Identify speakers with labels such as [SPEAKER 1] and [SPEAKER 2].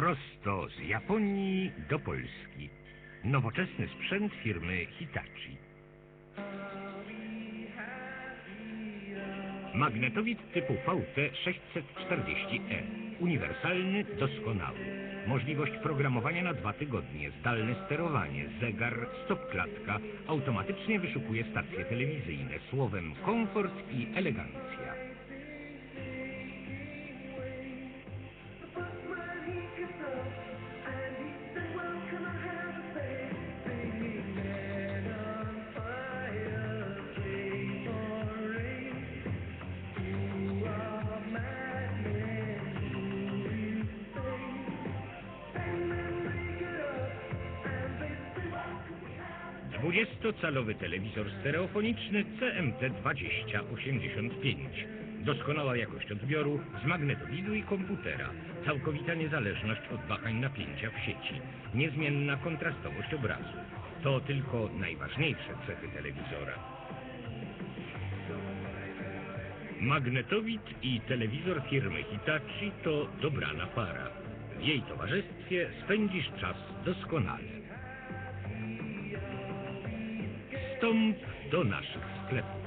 [SPEAKER 1] Prosto z Japonii do Polski. Nowoczesny sprzęt firmy Hitachi. Magnetowid typu VT640E. Uniwersalny, doskonały. Możliwość programowania na dwa tygodnie, zdalne sterowanie, zegar, stopklatka, automatycznie wyszukuje stacje telewizyjne. Słowem komfort i elegancja. Dwudziestocalowy telewizor stereofoniczny CMT2085. Doskonała jakość odbioru z magnetowidu i komputera. Całkowita niezależność od wahań napięcia w sieci. Niezmienna kontrastowość obrazu. To tylko najważniejsze cechy telewizora. Magnetowid i telewizor firmy Hitachi to dobrana para. W jej towarzystwie spędzisz czas doskonale. Wstąp do naszych sklepów.